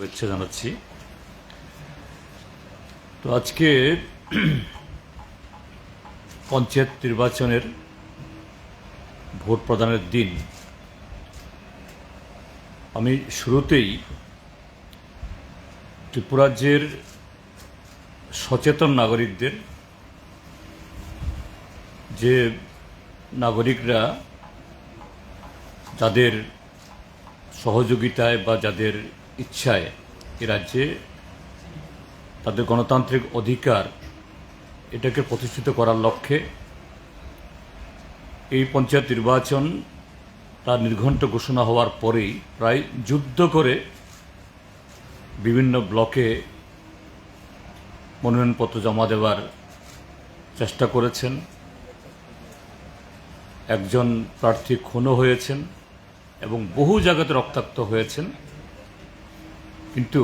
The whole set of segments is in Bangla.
শুভেচ্ছা জানাচ্ছি। তো আজকে পঞ্চায়েত নির্বাচনের ভোট প্রদানের দিন। আমি শুরুতেই ত্রিপুরাজ্যের সচেতন নাগরিকদের, যে নাগরিকরা যাদের সহযোগিতায় বা যাদের ইচ্ছায় এ রাজ্যে তাদের গণতান্ত্রিক অধিকার এটাকে প্রতিষ্ঠিত করার লক্ষ্যে এই পঞ্চায়েত নির্বাচন তার নির্ঘণ্ট ঘোষণা হওয়ার পরেই প্রায় যুদ্ধ করে বিভিন্ন ব্লকে মনোনয়নপত্র জমা দেওয়ার চেষ্টা করেছেন। একজন প্রার্থী খুনও হয়েছেন এবং বহু জায়গাতে রক্তাক্ত হয়েছেন। কিন্তু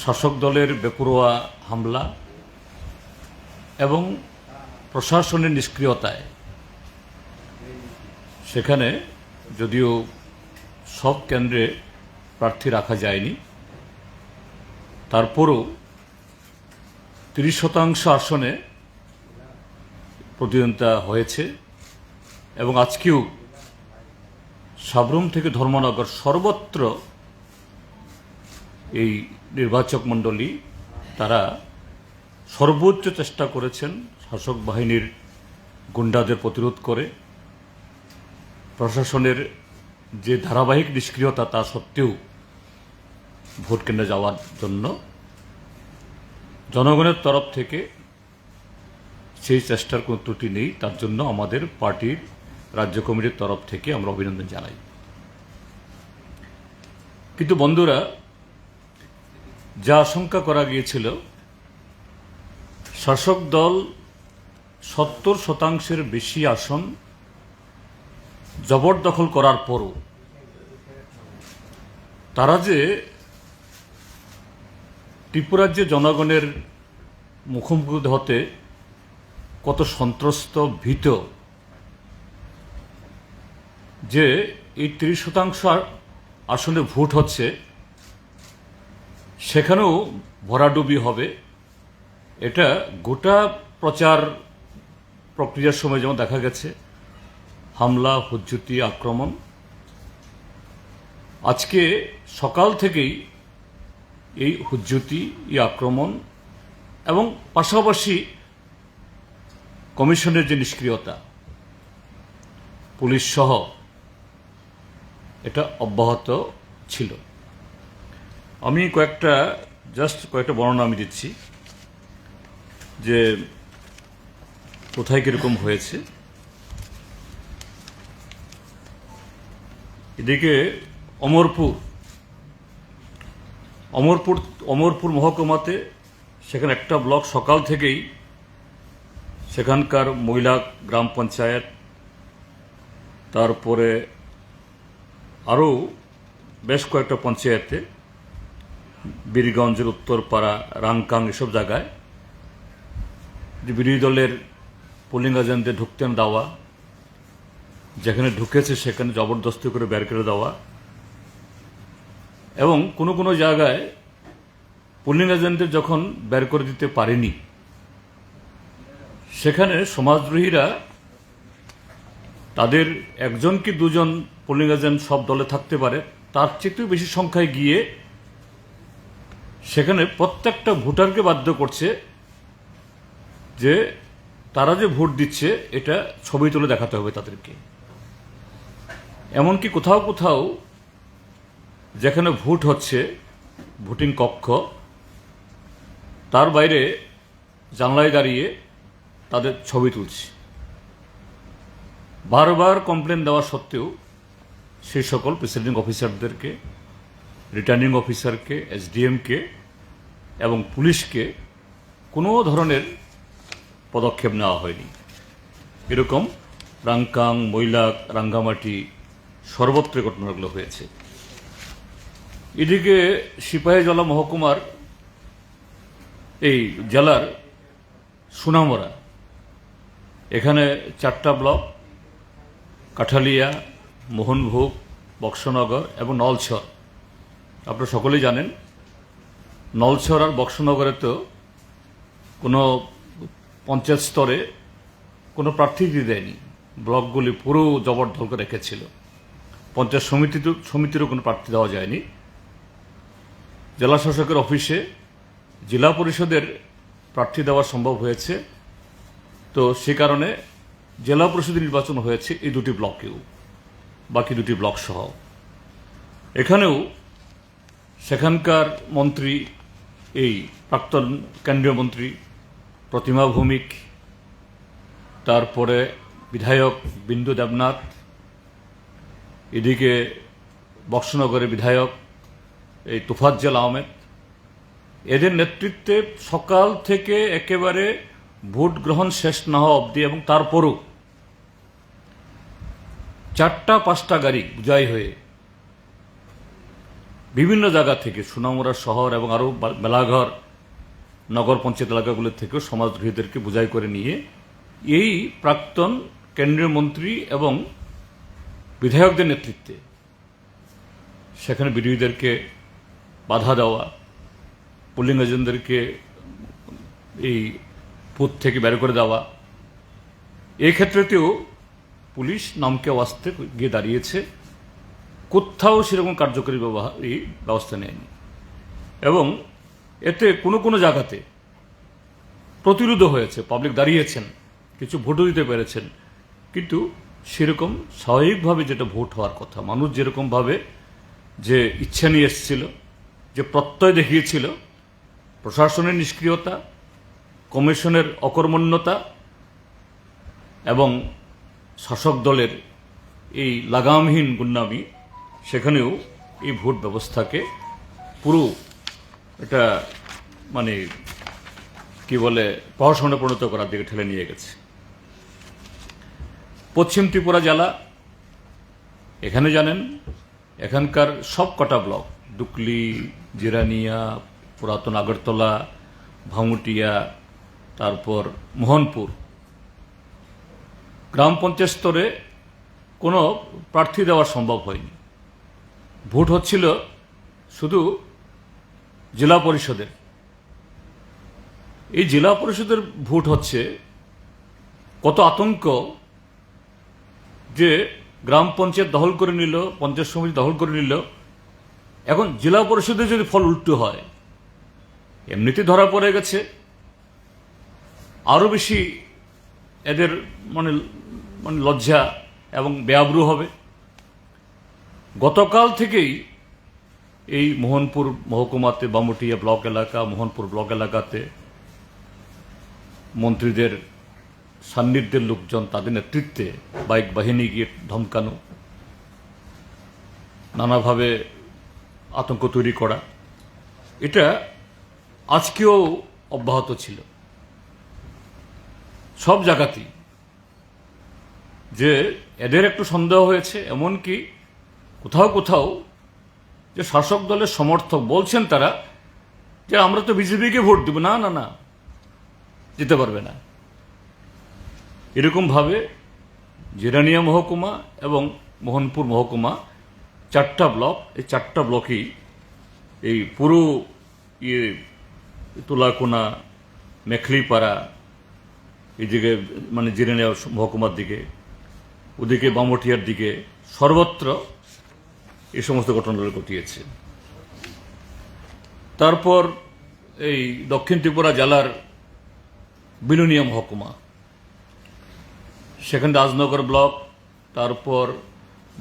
শাসক দলের বেপরোয়া হামলা এবং প্রশাসনের নিষ্ক্রিয়তায়, সেখানে যদিও সব কেন্দ্রে প্রার্থী রাখা যায়নি, তারপরও তিরিশ শতাংশ আসনে প্রতিদ্বন্দ্বিতা হয়েছে এবং আজকেও সাবরুম থেকে ধর্মনগর সর্বত্র এই নির্বাচক মণ্ডলী, তারা সর্বোচ্চ চেষ্টা করেছেন শাসক বাহিনীর গুন্ডাদের প্রতিরোধ করে। প্রশাসনের যে ধারাবাহিক নিষ্ক্রিয়তা, তা সত্ত্বেও ভোট কেন্দ্রে যাওয়ার জন্য জনগণের তরফ থেকে সেই চেষ্টার কোনো ত্রুটি নেই। তার জন্য আমাদের পার্টির রাজ্য কমিটির তরফ থেকে আমরা অভিনন্দন জানাই। কিন্তু বন্ধুরা যা আশঙ্কা করা গিয়েছিল, শাসক দল সত্তর শতাংশের বেশি আসন জবরদখল করার পরও তারা যে ত্রিপুরাজ্যে জনগণের মুখোমুখি হতে কত সন্ত্রস্ত, ভীত, যে এই তিরিশ শতাংশ আসনে ভোট হচ্ছে সেখানেও ভরাডুবি হবে। এটা গোটা প্রচার প্রক্রিয়ার সময় যেমন দেখা গেছে, হামলা, হুজ্জুতি, আক্রমণ। আজকে সকাল থেকেই এই হুজ্জুতি, এই আক্রমণ এবং পাশাপাশি কমিশনের যে নিষ্ক্রিয়তা, পুলিশ সহ, এটা অব্যাহত ছিল। আমি কয়েকটা জাস্ট কয়েকটা বর্ণনা আমি দিচ্ছি, যে কোথায় কীরকম হয়েছে। এদিকে অমরপুর অমরপুর অমরপুর মহকুমাতে সেখানে একটা ব্লক সকাল থেকেই সেখানকার মহিলা গ্রাম পঞ্চায়েত, তারপরে আরও বেশ কয়েকটা পঞ্চায়েতে বীরগঞ্জের উত্তরপাড়া, রাংকাং এসব জায়গায় যে বিরোধী দলের পোলিং এজেন্টদের ঢুকতে দেওয়া। যেখানে ঢুকেছে সেখানে জবরদস্তি করে বের করে দেওয়া। এবং কোনো কোনো জায়গায় পোলিং এজেন্টদের যখন বের করে দিতে পারেনি, সেখানে সমাজদ্রোহীরা তাদের একজন কি দুজন পোলিং এজেন্ট সব দলে থাকতে পারে, তার চেয়েও বেশি সংখ্যায় গিয়ে সেখানে প্রত্যেকটা ভোটারকে বাধ্য করছে যে তারা যে ভোট দিচ্ছে, এটা ছবি তুলে দেখাতে হবে তাদেরকে। এমনকি কোথাও কোথাও যেখানে ভোট হচ্ছে, ভোটিং কক্ষ, তার বাইরে জানলায় দাঁড়িয়ে তাদের ছবি তুলছে। বারবার কমপ্লেন দেওয়া সত্ত্বেও সেই সকল প্রেসিডিং অফিসারদেরকে রিটার্নিং অফিসারকে এসডিএমকে এবং পুলিশকে কোনো ধরনের পদক্ষেপ নেওয়া হয়নি। এরকম রাংকাং, মৈলাক, রাঙ্গামাটি সর্বত্র ঘটনাগুলো হয়েছে। এদিকে সিপাহীজলা মহকুমার এই জেলার সুনামরা, এখানে চারটা ব্লক, কাঠালিয়া, মোহনভোগ, বক্সনগর এবং নলছর। আপনারা সকলেই জানেন নলছর আর বক্সনগরে তো কোনো পঞ্চায়েত স্তরে কোনো প্রার্থী দিয়ে দেয়নি। ব্লকগুলি পুরো জবরদল করে রেখেছিল। পঞ্চায়েত সমিতি সমিতিরও কোনো প্রার্থী দেওয়া যায়নি। জেলা শাসকের অফিসে জেলা পরিষদের প্রার্থী দেওয়া সম্ভব হয়েছে। তো সে কারণে জেলা পরিষদ নির্বাচন হয়েছে এই দুটি ব্লকেও, বাকি দুটি ব্লক সহ। এখানেও সেখানকার মন্ত্রী এই প্রাক্তন কেন্দ্রীয় মন্ত্রী প্রতিমা ভৌমিক, তারপরে বিধায়ক বিন্দু দেবনাথ, এদিকে বক্সনগরের বিধায়ক এই তুফাজ্জল আহমেদ। এদের নেতৃত্বে সকাল থেকে একেবারে ভোট গ্রহণ শেষ না হওয়া অবধি এবং তারপরও চারটা পাঁচটা গাড়ি বুঝাই হয়ে বিভিন্ন জায়গা থেকে, সুনামুরা শহর এবং আরও মেলাঘর, নগর পঞ্চায়েত এলাকাগুলো থেকেও সমাজগৃহীদেরকে বুঝাই করে নিয়ে এই প্রাক্তন কেন্দ্রীয় মন্ত্রী এবং বিধায়কদের নেতৃত্বে সেখানে বিরোধীদেরকে বাধা দেওয়া, পোলিং এজেন্টদেরকে এই বুথ থেকে বের করে দেওয়া এই ক্ষেত্রেতেও পুলিশ নামকে ওয়াস্তে গিয়ে দাঁড়িয়েছে। কোথাও সেরকম কার্যকরী ব্যবহার এই ব্যবস্থা নেয়নি। এবং এতে কোনো কোনো জায়গাতে প্রতিরোধ হয়েছে পাবলিক দাঁড়িয়েছেন, কিছু ভোটও দিতে পেরেছেন। কিন্তু সেরকম স্বাভাবিকভাবে যেটা ভোট হওয়ার কথা, মানুষ যেরকমভাবে যে ইচ্ছা নিয়ে এসেছিল, যে প্রত্যয় দেখিয়েছিল, প্রশাসনের নিষ্ক্রিয়তা, কমিশনের অকর্মণ্যতা এবং শাসক দলের এই লাগামহীন গুন্ডামি সেখানেও এই ভোট ব্যবস্থাকে পুরো এটা মানে কি বলে প্রহসনে পরিণত করার দিকে ঠেলে নিয়ে গেছে। পশ্চিম ত্রিপুরা জেলা, এখানে জানেন, এখানকার সব কটা ব্লক ডুকলি জিরানিয়া, পুরাতন আগরতলা, ভাঙুটিয়া, তারপর মোহনপুর, গ্রাম পঞ্চায়েত স্তরে কোনো প্রার্থী দেওয়া সম্ভব হয়নি। ভোট হচ্ছিল শুধু জেলা পরিষদের। এই জেলা পরিষদের ভোট হচ্ছে কত আতঙ্ক যে গ্রাম পঞ্চায়েত দখল করে নিল, পঞ্চায়েত সমিতি দখল করে নিল। এখন জেলা পরিষদে যদি ফল উল্টো হয়, এমনিতে ধরা পড়ে গেছে। আরও বেশি এদের মানে মানে লজ্জা এবং বেআব্রু হবে। গতকাল থেকেই এই মোহনপুর মহকুমাতে বামুটিয়া ব্লক এলাকা, মোহনপুর ব্লক এলাকাতে মন্ত্রীদের সান্নিধ্যের লোকজন তাদের নেতৃত্বে বাইক বাহিনী গিয়ে ধমকানো, নানাভাবে আতঙ্ক তৈরি করা। এটা আজকেও অব্যাহত ছিল। সব জায়গাতেই যে এদের একটু সন্দেহ হয়েছে, এমনকি কোথাও কোথাও যে শাসক দলের সমর্থক বলছেন তারা যে আমরা তো বিজেপিকে ভোট দেব। না না না যেতে পারবে না। এরকমভাবে জিরানিয়া মহকুমা এবং মোহনপুর মহকুমা চারটা ব্লক, এই চারটা ব্লকেই এই পুরো ইয়ে তুলাকোনা, মেখলিপাড়া এইদিকে মানে জিরানিয়া মহকুমার দিকে, ওদিকে বামটিয়ার দিকে সর্বত্র এই সমস্ত ঘটনাগুলো ঘটিয়েছে। তারপর এই দক্ষিণ ত্রিপুরা জেলার বিলুনিয়া মহকুমা, সেখানে রাজনগর ব্লক, তারপর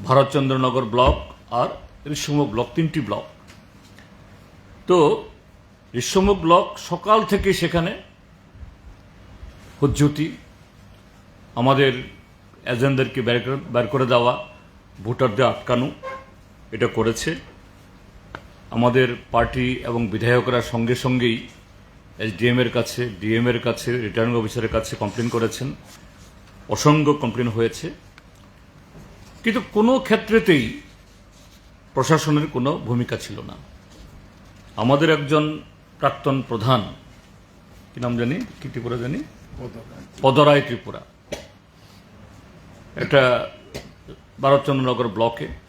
ভারতচন্দ্রনগর ব্লক আর ঋষ্যমুখ ব্লক, তিনটি ব্লক। তো ঋষ্যমুখ ব্লক সকাল থেকে সেখানে হুজ্জুতি, আমাদের এজেন্টদেরকে বের করে দেওয়া, ভোটারদের আটকানো এটা করেছে। আমাদের পার্টি এবং বিধায়করা সঙ্গে সঙ্গেই এসডিএম এর কাছে ডিএম এর কাছে রিটার্নিং অফিসারের কাছে কমপ্লেন করেছেন। অসংখ্য কমপ্লেন হয়েছে। কিন্তু কোনো ক্ষেত্রেতেই প্রশাসনের কোনো ভূমিকা ছিল না। আমাদের একজন প্রাক্তন প্রধান কি নাম জানি? কি ত্রিপুরা জানি? পদরায়। ত্রিপুরা। এটা ভারতচন্দ্রনগর ব্লকে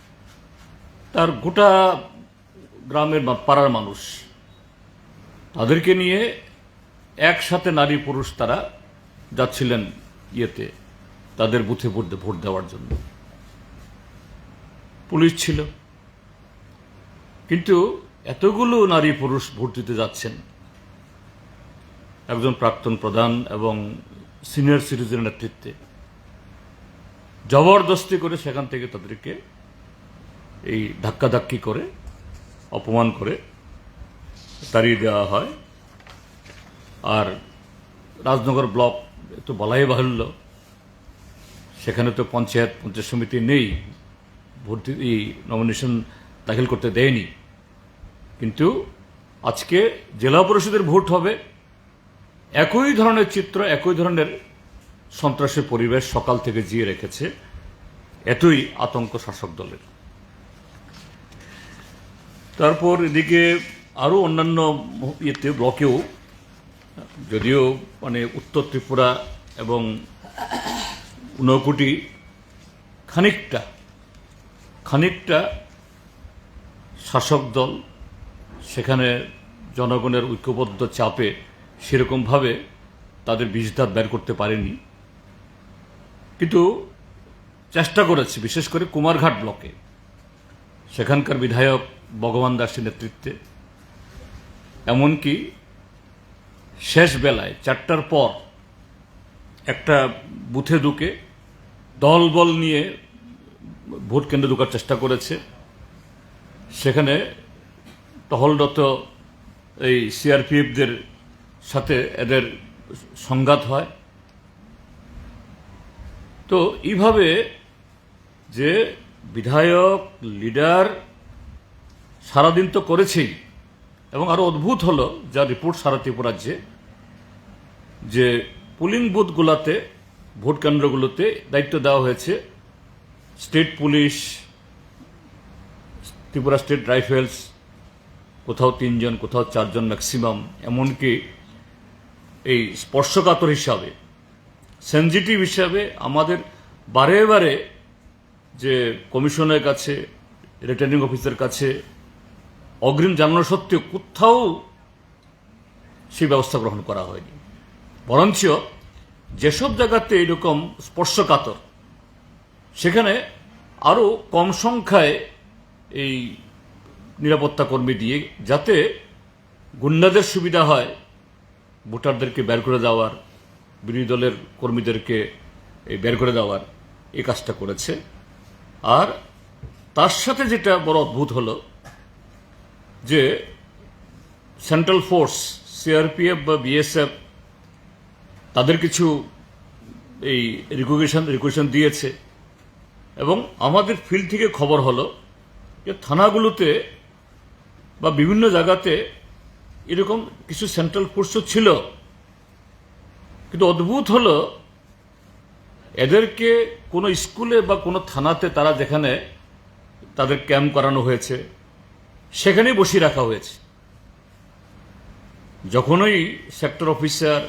তার গোটা গ্রামের পাড়ার মানুষ। তাদেরকে নিয়ে একসাথে নারী পুরুষ তারা যাচ্ছিলেন ইয়েতে, তাদের বুথে ভোট ভোট দেওয়ার জন্য। পুলিশ ছিল। কিন্তু এতগুলো নারী পুরুষ ভোট দিতে যাচ্ছেন। একজন প্রাক্তন প্রধান এবং সিনিয়র সিটিজেনের নেতৃত্বে। জবরদস্তি করে সেখান থেকে তাদেরকে এই ধাক্কাধাক্কি করে, অপমান করে তাড়িয়ে দেওয়া হয়। আর রাজনগর ব্লক তো বলাই বাহুল্য। সেখানে তো পঞ্চায়েত পঞ্চায়েত সমিতি নেই। দি- এই নমিনেশন দাখিল করতে দেয়নি। কিন্তু আজকে জেলা পরিষদের ভোট হবে। একই ধরনের চিত্র, একই ধরনের সন্ত্রাসের পরিবেশ সকাল থেকে জিয়ে রেখেছে। এতই আতঙ্ক শাসক দলের। তারপর এদিকে আরও অন্যান্য ইয়েতে, ব্লকেও, যদিও মানে উত্তর ত্রিপুরা এবং ঊনকোটি খানিকটা খানিকটা শাসক দল সেখানে জনগণের ঐক্যবদ্ধ চাপে সেরকমভাবে তাদের বিষদাত বের করতে পারেনি। কিন্তু চেষ্টা করেছে, বিশেষ করে কুমারঘাট ব্লকে। সেখানকার বিধায়ক ভগবান দাসের নেতৃত্বে। এমনকি শেষ বেলায়, চারটার পর, একটা বুথে ঢুকে দলবল নিয়ে ভোট কেন্দ্রে ঢোকার চেষ্টা করেছে। সেখানে টহলরত এই সিআরপিএফদের সাথে এদের সংঘাত হয়। তো এইভাবে যে বিধায়ক, লিডার সারাদিন তো করেছেই। এবং আরও অদ্ভুত হলো, যা রিপোর্ট সারা ত্রিপুরাজ্যে, যে পুলিং বুথগুলোতে, ভোট কেন্দ্রগুলোতে দায়িত্ব দেওয়া হয়েছে। State police, Tripura state rifles, কোথাও তিনজন, কোথাও চারজন ম্যাক্সিমাম, এমনকি এই স্পর্শকাতর হিসাবে, সেনজিটিভ হিসাবে আমাদের বারে বারে যে কমিশনের কাছে, রিটার্নিং অফিসের কাছে অগ্রিম জানানো সত্ত্বেও কোথাও সেই ব্যবস্থা গ্রহণ করা হয়নি। বরঞ্চ যেসব জায়গাতে এরকম স্পর্শকাতর, সেখানে আরও কম সংখ্যায় এই নিরাপত্তা কর্মী দিয়ে যাতে গুন্ডাদের সুবিধা হয়, ভোটারদেরকে বের করে দেওয়ার, বিরোধী দলের কর্মীদেরকে এই বের করে দেওয়ার এই কাজটা করেছে। আর তার সাথে যেটা বড় অদ্ভুত হলো যে সেন্ট্রাল ফোর্স সিআরপিএফ বা বিএসএফ তাদের কিছু এই রিকুয়েশন রিকুয়েশন দিয়েছে। এবং আমাদের ফিল্ড থেকে খবর হলো যে থানাগুলোতে বা বিভিন্ন জায়গাতে এরকম কিছু সেন্ট্রাল ফোর্সও ছিল। কিন্তু অদ্ভুত হলো, এদেরকে কোনো স্কুলে বা কোনো থানাতে তারা যেখানে তাদের ক্যাম্প করানো হয়েছে সেখানেই বসিয়ে রাখা হয়েছে। যখনই সেক্টর অফিসার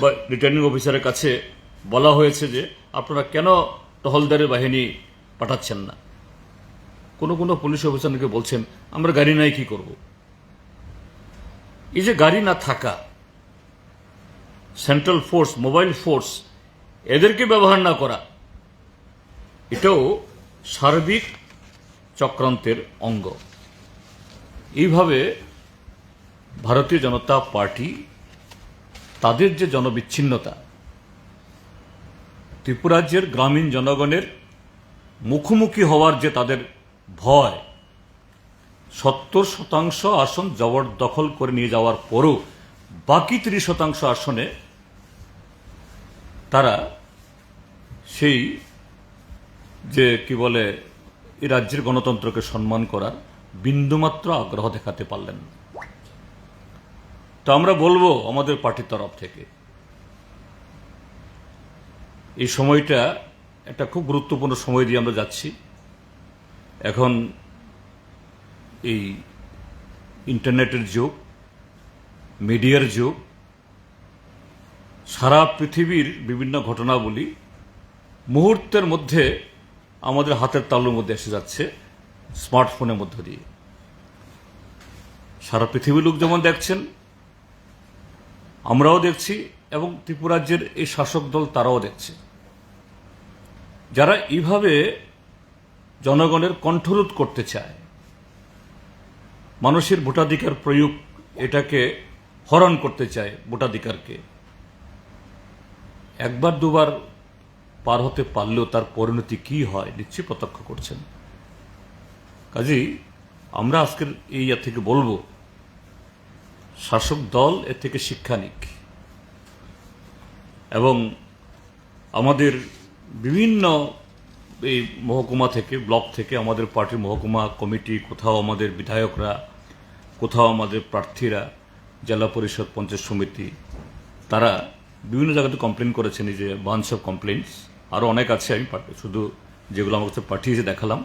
বা রিটার্নিং অফিসারের কাছে বলা হয়েছে যে, আপনারা কেন টহলদারি বাহিনী পাঠাচ্ছেন না? কোনো কোনো পুলিশ অফিসারকে বলছেন, আমরা গাড়ি নাই, কি করব? এই যে গাড়ি না থাকা সেন্ট্রাল ফোর্স মোবাইল ফোর্স এদেরকে ব্যবহার না করা, এটাও সার্বিক চক্রান্তের অঙ্গ। এইভাবে ভারতীয় জনতা পার্টি, তাদের যে জনবিচ্ছিন্নতা ত্রিপুরাজ্যের গ্রামীণ জনগণের মুখোমুখি হওয়ার যে তাদের ভয়, সত্তর শতাংশ আসন জবরদখল করে নিয়ে যাওয়ার পরও বাকি ত্রিশ শতাংশ আসনে তারা সেই যে কি বলে এই রাজ্যের গণতন্ত্রকে সম্মান করার বিন্দুমাত্র আগ্রহ দেখাতে পারলেন না। তো আমরা বলব আমাদের পার্টির তরফ থেকে, এই সময়টা একটা খুব গুরুত্বপূর্ণ সময় দিয়ে আমরা যাচ্ছি। এখন এই ইন্টারনেটের যুগ, মিডিয়ার যুগ, সারা পৃথিবীর বিভিন্ন ঘটনাবলী মুহূর্তের মধ্যে আমাদের হাতের তালুর মধ্যে এসে যাচ্ছে। স্মার্টফোনের মধ্য দিয়ে। সারা পৃথিবীর লোক যেমন দেখছেন, আমরাও দেখছি এবং ত্রিপুরাজ্যের এই শাসক দল তারাও দেখছে। যারা এইভাবে জনগণের কণ্ঠরোধ করতে চায়, মানুষের ভোটাধিকার প্রয়োগ এটাকে হরণ করতে চায় ভোটাধিকারকে, একবার দুবার পার হতে পারলেও তার পরিণতি কি হয়, নিশ্চয়ই প্রত্যক্ষ করছেন। কাজেই আমরা আজকের এই ইয়া থেকে বলব, শাসক দল এর থেকে শিক্ষা নিক। এবং আমাদের বিভিন্ন এই মহকুমা থেকে, ব্লক থেকে আমাদের পার্টির মহকুমা, কমিটি, কোথাও আমাদের বিধায়করা, কোথাও আমাদের প্রার্থীরা, জেলা পরিষদ, পঞ্চায়েত সমিতি, তারা বিভিন্ন জায়গাতে কমপ্লেন করেছেন, এই যে বাঞ্চ অফ কমপ্লেন্টস আরও অনেক আছে আমি শুধু যেগুলো আমার কাছে পাঠিয়েছে দেখালাম।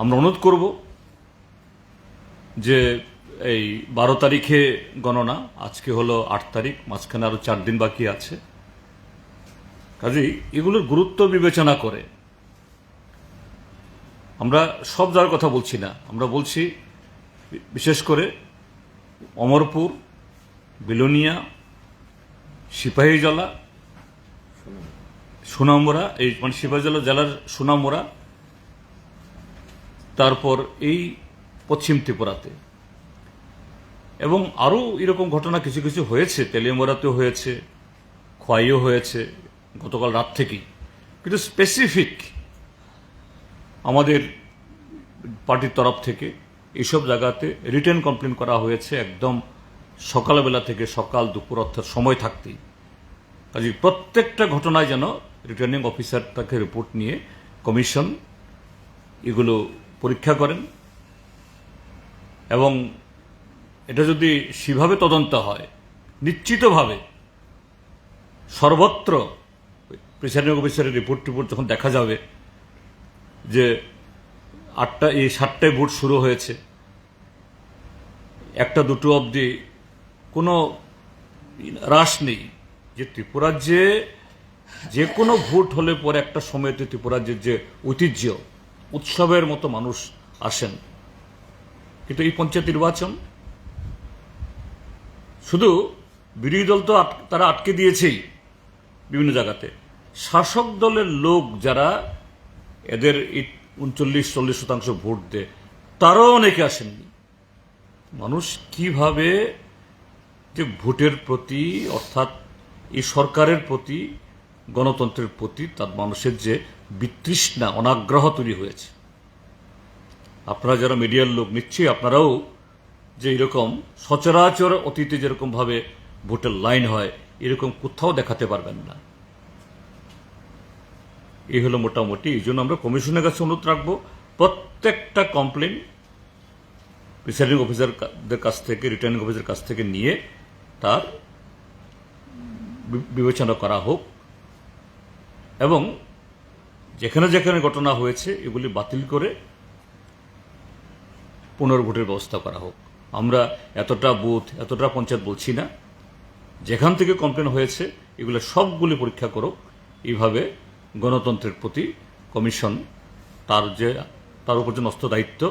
আমরা অনুরোধ করব যে এই বারো তারিখে গণনা, আজকে হলো আট তারিখ, মাঝখানে আরও চার দিন বাকি আছে। কাজেই এগুলোর গুরুত্ব বিবেচনা করে আমরা সব জায়গার কথা বলছি না, আমরা বলছি বিশেষ করে অমরপুর, বিলোনিয়া, সিপাহীজলা সুনামুরা এই মানে সিপাহীজলা জেলার সুনামুরা তারপর এই পশ্চিম ত্রিপুরাতে। এবং আরও এরকম ঘটনা কিছু কিছু হয়েছে তেলিয়ামোড়াতেও হয়েছে, খোয়াইও হয়েছে, গতকাল রাত থেকেই। কিন্তু স্পেসিফিক আমাদের পার্টির তরফ থেকে এইসব জায়গাতে রিটার্ন কমপ্লেন করা হয়েছে একদম সকালবেলা থেকে সকাল দুপুর অর্থাৎ সময় থাকতেই। কাজে প্রত্যেকটা ঘটনায় যেন রিটার্নিং অফিসার তাকে রিপোর্ট নিয়ে কমিশন এগুলো পরীক্ষা করেন এবং এটা যদি সেভাবে তদন্ত হয়, নিশ্চিতভাবে সর্বত্র প্রিসাইডিং অফিসারের রিপোর্ট টিপোর্ট যখন দেখা যাবে যে আটটা, এই সাতটায় ভোট শুরু হয়েছে, একটা, দুটো অবধি কোনো হ্রাস নেই যে ত্রিপুরাজ্যে যে কোনো ভোট হলে পরে একটা সময়তে ত্রিপুরাজ্যের যে ঐতিহ্য উৎসবের মতো মানুষ আসেন। কিন্তু এই পঞ্চায়েত নির্বাচন, শুধু বিরোধী দল তো তারা আটকে দিয়েছেই বিভিন্ন জায়গাতে। শাসক দলের লোক যারা এদের উনচল্লিশ, চল্লিশ শতাংশ ভোট দেয়, তারাও অনেকে আসেননি। মানুষ কীভাবে যে ভোটের প্রতি, অর্থাৎ এই সরকারের প্রতি, গণতন্ত্রের প্রতি, তার মানুষের যে বিতৃষ্ণা, অনাগ্রহ তৈরি হয়েছে। আপনারা যারা মিডিয়ার লোক, নিশ্চয়ই আপনারাও যে এরকম সচরাচর অতীতে যেরকমভাবে ভোটের লাইন হয়, এরকম কোথাও দেখাতে পারবেন না। এই হলো মোটামুটি, এই জন্য আমরা কমিশনের কাছে অনুরোধ রাখব, প্রত্যেকটা কমপ্লেন প্রিসাইডিং অফিসারদের কাছ থেকে, রিটার্নিং অফিসারের কাছ থেকে নিয়ে তার বিবেচনা করা হোক। এবং যেখানে যেখানে ঘটনা হয়েছে, এগুলি বাতিল করে পুনর্ভোটের ব্যবস্থা করা হোক। আমরা এতটা বুথ, এতটা পঞ্চায়েত বলছি না। যেখান থেকে কমপ্লেন হয়েছে, এগুলো সবগুলি পরীক্ষা করুক। এইভাবে গণতন্ত্রের প্রতি কমিশন তার যে, তার উপর যে নষ্ট দায়িত্ব,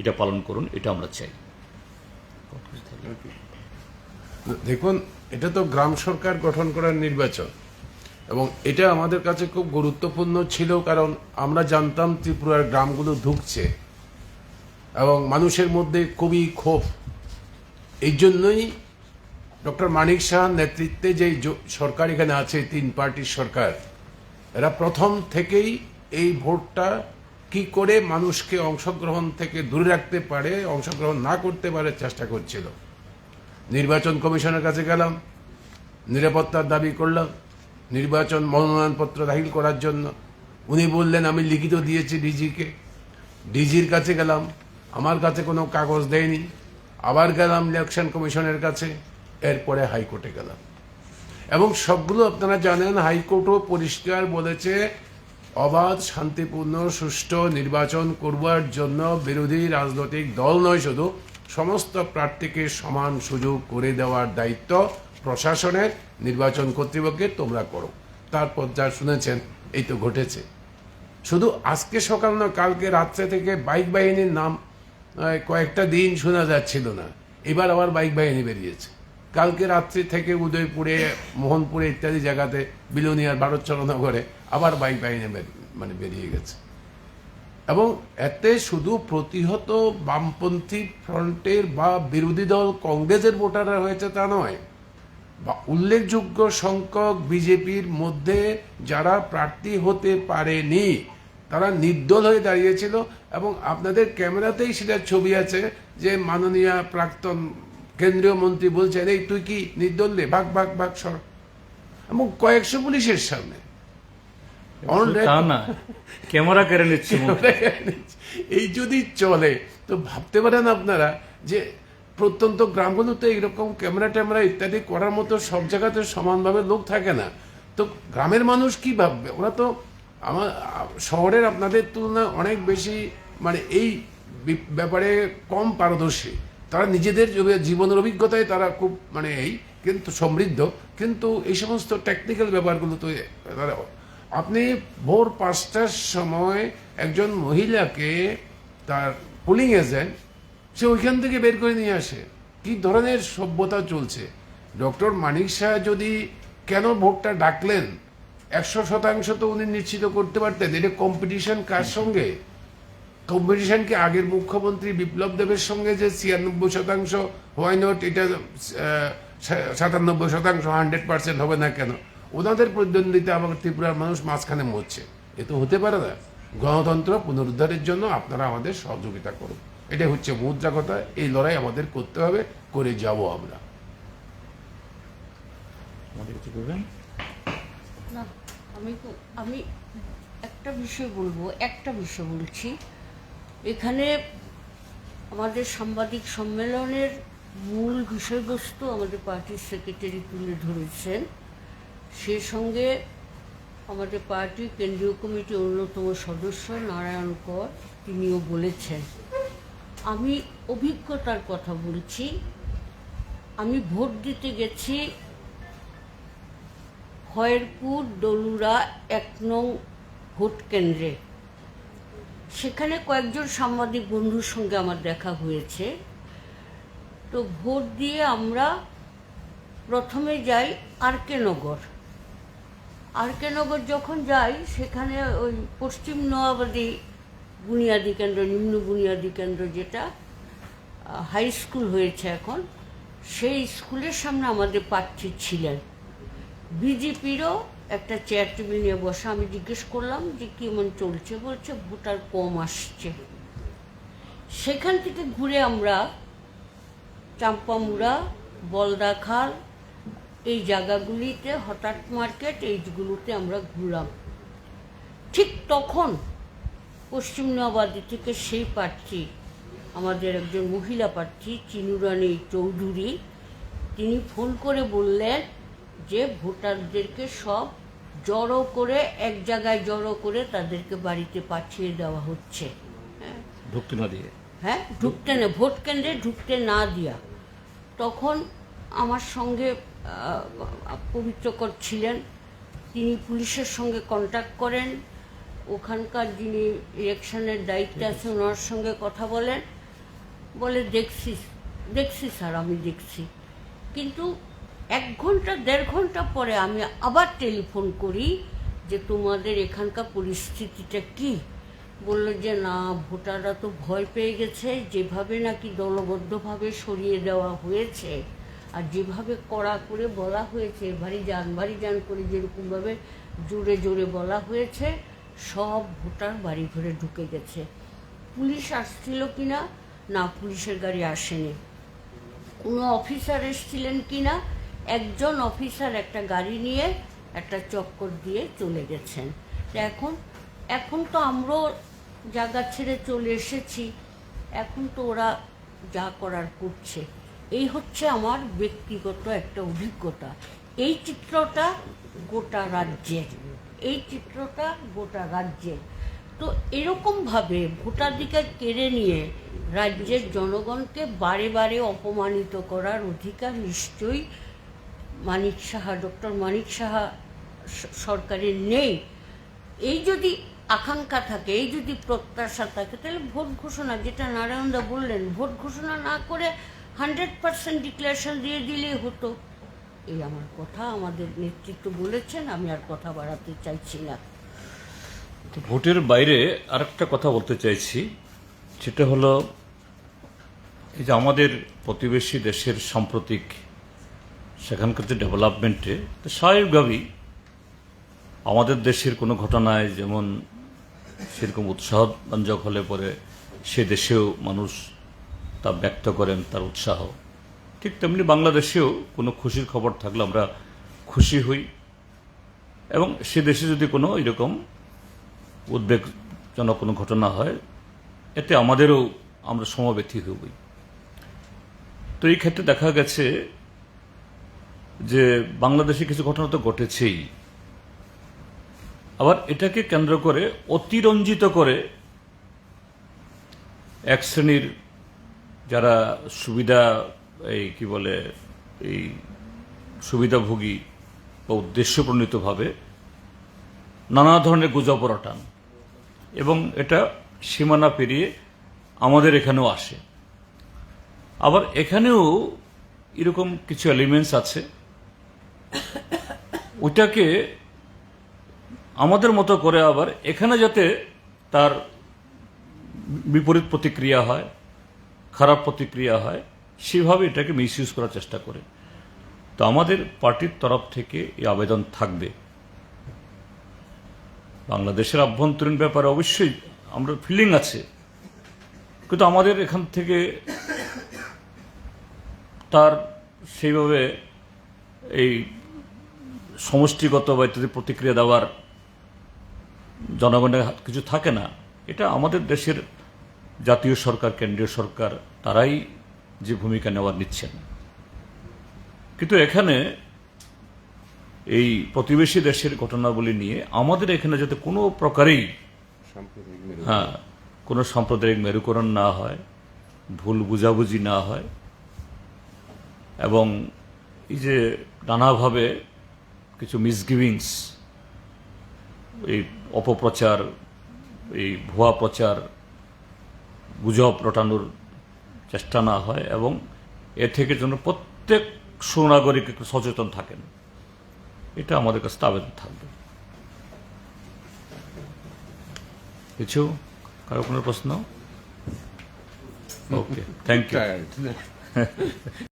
এটা পালন করুন, এটা আমরা চাই। দেখুন, এটা তো গ্রাম সরকার গঠন করার নির্বাচন। এবং এটা আমাদের কাছে খুব গুরুত্বপূর্ণ ছিল, কারণ আমরা জানতাম ত্রিপুরার গ্রামগুলো ঢুকছে এবং মানুষের মধ্যে খুবই ক্ষোভ। এই জন্যই ডক্টর মানিক শাহ নেতৃত্বে যে সরকার এখানে আছে তিন পার্টির সরকার, এরা প্রথম থেকেই এই ভোটটা কি করে মানুষকে অংশগ্রহণ থেকে দূরে রাখতে পারে, অংশগ্রহণ না করতে পারে চেষ্টা করছিল। নির্বাচন কমিশনের কাছে গেলাম, নিরাপত্তার দাবি করলাম নির্বাচন মনোনয়নপত্র দাখিল করার জন্য। উনি বললেন, আমি লিখিত দিয়েছি ডিজিকে। ডিজির কাছে গেলাম। আমার কাছে কোনো কাগজ দেয়নি। আবার গেলাম ইলেকশন কমিশনের কাছে। এরপরে হাইকোর্টে গেলাম। এবং সবগুলো আপনারা জানেন, হাইকোর্টও পরিষ্কার বলেছে, অবাধ, শান্তিপূর্ণ, সুষ্ঠু নির্বাচন করবার জন্য বিরোধী রাজনৈতিক দল নয় শুধু, সমস্ত প্রার্থীকে সমান সুযোগ করে দেওয়ার দায়িত্ব প্রশাসনের নির্বাচন কর্তৃপক্ষের তোমরা করো। তারপর যা শুনেছেন, এই তো ঘটেছে। শুধু আজকে সকাল নয়, কালকে রাত্রে থেকে বাইক বাহিনীর নাম কয়েকটা দিন শোনা যাচ্ছিল না। এবার আবার বাইক বাহিনী বেরিয়েছে। কালকে রাত্রি থেকে উদয়পুরে, মোহনপুরে ইত্যাদি জায়গাতে বিলোনিয়ার ভারতচরণগরে আবার বাইক বাহিনী মানে বেরিয়ে গেছে। এবং এতে শুধু প্রতিহত বামপন্থী ফ্রন্টের বা বিরোধী দল কংগ্রেসের ভোটাররা হয়েছে তা নয় বা উল্লেখযোগ্য সংখ্যক বিজেপির মধ্যে যারা প্রার্থী হতে পারেনি তারা নির্দল হয়ে দাঁড়িয়েছিল এবং আপনাদের ক্যামেরাতেই সেটা ছবি আছে যে মাননীয় প্রাক্তন কেন্দ্রীয় মন্ত্রী বলছেন এই তুই কি নির্দল রে? ভাগ ভাগ ভাগ সর। এবং কয়েকশো পুলিশের সামনে। ক্যামেরা কেড়ে নিচ্ছে মন্ত্রী। এই যদি চলে তো ভাবতে পারেন আপনারা যে প্রত্যন্ত গ্রামগুলোতে এরকম ক্যামেরা ট্যামেরা ইত্যাদি করার মতো সব জায়গাতে সমানভাবে লোক থাকে না। তো গ্রামের মানুষ কি ভাববে? ওরা তো আমার, শহরের আপনাদের তুলনায় অনেক বেশি মানে এই ব্যাপারে কম পারদর্শী। তারা নিজেদের জীবনের অভিজ্ঞতায় তারা খুব মানে এই, কিন্তু সমৃদ্ধ। কিন্তু এই সমস্ত টেকনিক্যাল ব্যাপারগুলো তো তারা, আপনি ভোর পাঁচটার সময় একজন মহিলাকে তার পুলিং এজেন্ট সে ওইখান থেকে বের করে নিয়ে আসে। কি ধরনের সভ্যতা চলছে? ডক্টর মানিক শাহ যদি কেন ভোটটা ডাকলেন? একশো শতাংশ তো উনি নিশ্চিত করতে পারতেন। এটা কম্পিটিশন কার সঙ্গে? কম্পিটিশন কি আগের মুখ্যমন্ত্রী বিপ্লব দেবের সঙ্গে যে ছিয়ানব্বই শতাংশ? হোয়াই নট এটা সাতানব্বই শতাংশ হান্ড্রেড পার্সেন্ট হবে না কেন? ওনাদের প্রতিদ্বন্দ্বিতা আবার ত্রিপুরার মানুষ মাঝখানে মরছে। এ তো হতে পারে না। গণতন্ত্র পুনরুদ্ধারের জন্য আপনারা আমাদের সহযোগিতা করুন। এটা হচ্ছে মুদ্রা কথা এই লড়াই আমাদের করতে হবে করে যাব আমরা। না আমি তো- আমি একটা বিষয় বলব একটা বিষয় বলছি। এখানে আমাদের সাংবাদিক সম্মেলনের মূল বিষয়বস্তু আমাদের পার্টির সেক্রেটারি তুলে ধরেছেন। সে সঙ্গে আমাদের পার্টির কেন্দ্রীয় কমিটির অন্যতম সদস্য নারায়ণ কর তিনিও বলেছেন। আমি অভিজ্ঞতার কথা বলছি, আমি ভোট দিতে গেছি খয়েরপুর দলুরা এক নং ভোট কেন্দ্রে। সেখানে কয়েকজন সাংবাদিক বন্ধুর সঙ্গে আমার দেখা হয়েছে। তো ভোট দিয়ে আমরা প্রথমে যাই আরকে নগর। আরকে নগর যখন যাই, সেখানে ওই পশ্চিম নোয়াবাদী বুনিয়াদী কেন্দ্র, নিম্ন বুনিয়াদী কেন্দ্র যেটা হাই স্কুল হয়েছে এখন, সেই স্কুলের সামনে আমাদের প্রার্থী ছিলেন। বিজেপিরও একটা চেয়ার টেবিল নিয়ে বসা, আমি জিজ্ঞেস করলাম যে কেমন চলছে? বলছে ভোটার কম আসছে। সেখান থেকে ঘুরে আমরা চাম্পামুড়া, বলদাখাল, এই জায়গাগুলিতে, হঠাৎ মার্কেট এইগুলোতে আমরা ঘুরলাম। ঠিক তখন পশ্চিম নবাদী থেকে সেই প্রার্থী আমাদের একজন মহিলা প্রার্থী চিনুরানী চৌধুরী তিনি ফোন করে বললেন যে ভোটারদেরকে সব জড়ো করে এক জায়গায় জড়ো করে তাদেরকে বাড়িতে পাঠিয়ে দেওয়া হচ্ছে। হ্যাঁ। ঢুকতে না দিয়ে? হ্যাঁ ঢুকতে না ভোট কেন্দ্রে ঢুকতে না দিয়া। তখন আমার সঙ্গে পবিত্রকর ছিলেন তিনি পুলিশের সঙ্গে কন্ট্যাক্ট করেন। ওখানকার যিনি ইলেকশনের দায়িত্বে আছেন ওনার সঙ্গে কথা বলেন বলে দেখছি দেখছি স্যার আমি দেখছি। কিন্তু এক ঘণ্টা দেড় ঘণ্টা পরে আমি আবার টেলিফোন করি যে তোমাদের এখানকার পরিস্থিতিটা কি? বলল যে না ভোটাররা তো ভয় পেয়ে গেছে যেভাবে নাকি দলবদ্ধভাবে সরিয়ে দেওয়া হয়েছে আর যেভাবে কড়া করে বলা হয়েছে বাড়ি যান বাড়ি যান করে যেরকমভাবে জোরে জোরে বলা হয়েছে সব ভোটার বাড়ি ঘরে ঢুকে গেছে। পুলিশ আসছিল কি না না, পুলিশের গাড়ি আসেনি। কোনো অফিসার এসেছিলেন কিনা? একজন অফিসার একটা গাড়ি নিয়ে একটা চক্কর দিয়ে চলে গেছেন। এখন এখন তো আমরাও জায়গা ছেড়ে চলে এসেছি। এখন তো ওরা যা করার করছে। এই হচ্ছে আমার ব্যক্তিগত একটা অভিজ্ঞতা। এই চিত্রটা গোটা রাজ্যের। এই চিত্রটা গোটা রাজ্যের তো এরকমভাবে ভোটাধিকার কেড়ে নিয়ে রাজ্যের জনগণকে বারে বারে অপমানিত করার অধিকার নিশ্চয়ই মানিক সাহা, ডক্টর মানিক সাহা সরকারের নেই। এই যদি আকাঙ্ক্ষা থাকে, এই যদি প্রত্যাশা থাকে, তাহলে ভোট ঘোষণা, যেটা নারায়ণদা বললেন, ভোট ঘোষণা না করে হান্ড্রেড পার্সেন্ট ডিক্লারেশন দিয়ে দিলেই হতো। এই আমার কথা, আমাদের নেতৃত্ব বলেছেন, আমি আর কথা বাড়াতে চাইছি না। তো ভোটের বাইরে আরেকটা কথা বলতে চাইছি, সেটা হলো এই যে আমাদের প্রতিবেশী দেশের সাম্প্রতিক সেখানকার যে ডেভেলপমেন্টে, তো স্বাভাবিকভাবেই আমাদের দেশের কোনো ঘটনায় যেমন সেরকম উৎসাহব্যঞ্জক হলে পরে সে দেশেও মানুষ তা ব্যক্ত করেন, তার উৎসাহ। ঠিক তেমনি বাংলাদেশেও কোনো খুশির খবর থাকলে আমরা খুশি হই। এবং সে দেশে যদি কোনো এরকম উদ্বেগজনক কোনো ঘটনা হয়, এতে আমাদেরও আমরা সমব্যথী হবই তো এই ক্ষেত্রে দেখা গেছে যে বাংলাদেশে কিছু ঘটনা তো ঘটেছেই। আবার এটাকে কেন্দ্র করে, অতিরঞ্জিত করে এক শ্রেণির যারা সুবিধা এই, কি বলে, এই সুবিধাভোগী বা উদ্দেশ্যপ্রণীতভাবে নানা ধরনের গুজব রটান এবং এটা সীমানা পেরিয়ে আমাদের এখানেও আসে। আবার এখানেও এরকম কিছু এলিমেন্টস আছে। ওইটাকে আমাদের মতো করে আবার এখানে যাতে তার বিপরীত প্রতিক্রিয়া হয়, খারাপ প্রতিক্রিয়া হয় সেভাবে এটাকে মিসইউজ করার চেষ্টা করে। তো আমাদের পার্টির তরফ থেকে এই আবেদন থাকবে। বাংলাদেশের আভ্যন্তরীণ ব্যাপারে অবশ্যই আমরা ফিলিং আছে। কিন্তু আমাদের এখান থেকে তার সেইভাবে এই সমষ্টিগত বা ইত্যাদি প্রতিক্রিয়া দেওয়ার জনগণের কিছু থাকে না। এটা আমাদের দেশের জাতীয় সরকার, কেন্দ্রীয় সরকার, তারাই যে ভূমিকা নেওয়ার নিচ্ছেন। কিন্তু এখানে এই প্রতিবেশী দেশের ঘটনাবলী নিয়ে আমাদের এখানে যাতে কোনো প্রকারেই হ্যাঁ কোনো সাম্প্রদায়িক মেরুকরণ না হয় ভুল বুঝাবুঝি না হয় এবং এই যে নানাভাবে কিছু মিসগিভিংস এই অপপ্রচার এই ভুয়া প্রচার গুজব রটানোর চেষ্টা না হয় এবং এ থেকে যেন প্রত্যেক সুনাগরিক একটু সচেতন থাকেন। এটা আমাদের কাছে আবেদন থাকবে। কিছু? কারও কোনো প্রশ্ন? Okay thank you.